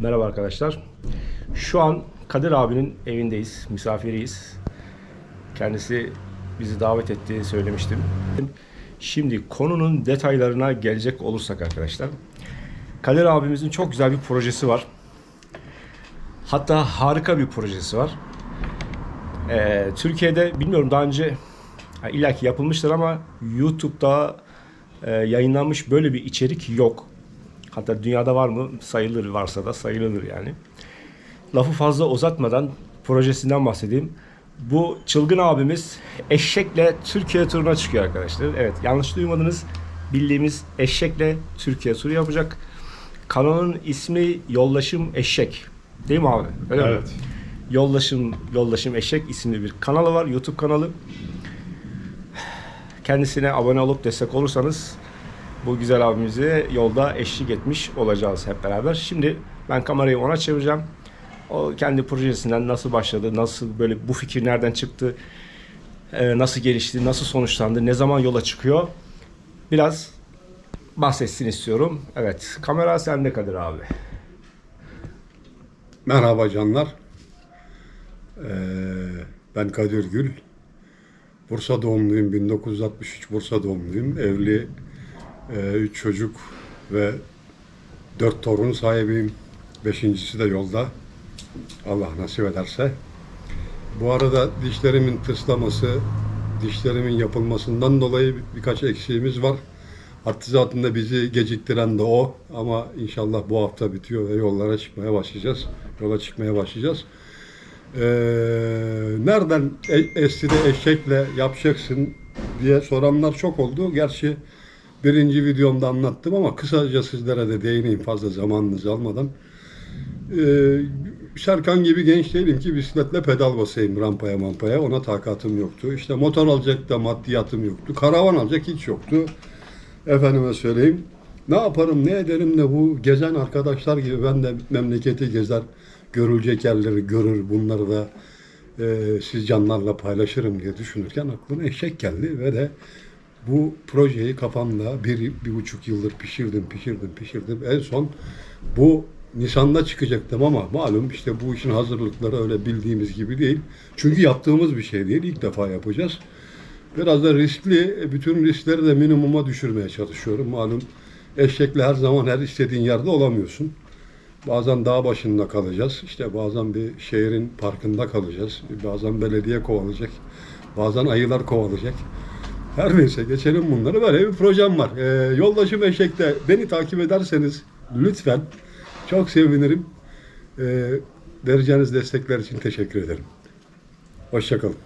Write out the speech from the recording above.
Merhaba arkadaşlar. Şu an Kadir abinin evindeyiz, misafiriyiz. Kendisi bizi davet ettiğini söylemiştim. Şimdi konunun detaylarına gelecek olursak arkadaşlar. Kadir abimizin çok güzel bir projesi var. Hatta harika bir projesi var. Ee, Türkiye'de bilmiyorum daha önce ha, illaki yapılmıştır ama YouTube'da e, yayınlanmış böyle bir içerik yok. Hatta dünyada var mı? Sayılır varsa da sayılır yani. Lafı fazla uzatmadan projesinden bahsedeyim. Bu çılgın abimiz eşekle Türkiye turuna çıkıyor arkadaşlar. Evet yanlış duymadınız. Bildiğimiz eşekle Türkiye turu yapacak. Kanalın ismi Yollaşım Eşek. Değil mi abi? Öyle mi? Evet. Yollaşım Yollaşım Eşek isimli bir kanalı var. YouTube kanalı. Kendisine abone olup destek olursanız bu güzel abimize yolda eşlik etmiş olacağız hep beraber. Şimdi ben kamerayı ona çevireceğim. O kendi projesinden nasıl başladı, nasıl böyle bu fikir nereden çıktı, e, nasıl gelişti, nasıl sonuçlandı, ne zaman yola çıkıyor biraz bahsetsin istiyorum. Evet, kamera sende Kadir abi. Merhaba canlar. Ee, ben Kadir Gül. Bursa doğumluyum. 1963 Bursa doğumluyum. Evli, üç çocuk ve dört torun sahibiyim. Beşincisi de yolda. Allah nasip ederse. Bu arada dişlerimin tıslaması, dişlerimin yapılmasından dolayı birkaç eksiğimiz var. Artizatında bizi geciktiren de o ama inşallah bu hafta bitiyor ve yollara çıkmaya başlayacağız. Yola çıkmaya başlayacağız. Ee, nereden e- esti de eşekle yapacaksın diye soranlar çok oldu. Gerçi birinci videomda anlattım ama kısaca sizlere de değineyim fazla zamanınızı almadan. Ee, Serkan gibi genç değilim ki bisikletle pedal basayım rampaya mampaya. Ona takatım yoktu. İşte motor alacak da maddiyatım yoktu. Karavan alacak hiç yoktu. Efendime söyleyeyim. Ne yaparım ne ederim de bu gezen arkadaşlar gibi ben de memleketi gezer. Görülecek yerleri görür. Bunları da e, siz canlarla paylaşırım diye düşünürken aklıma eşek geldi ve de bu projeyi kafamda bir, bir buçuk yıldır pişirdim, pişirdim, pişirdim. En son bu Nisan'da çıkacaktım ama malum işte bu işin hazırlıkları öyle bildiğimiz gibi değil. Çünkü yaptığımız bir şey değil. İlk defa yapacağız. Biraz da riskli, bütün riskleri de minimuma düşürmeye çalışıyorum. Malum eşekle her zaman her istediğin yerde olamıyorsun. Bazen dağ başında kalacağız. İşte bazen bir şehrin parkında kalacağız. Bazen belediye kovalayacak. Bazen ayılar kovalayacak. Her neyse geçelim bunları. Böyle bir projem var. Ee, yoldaşım Eşek'te beni takip ederseniz lütfen çok sevinirim. Ee, vereceğiniz destekler için teşekkür ederim. Hoşçakalın.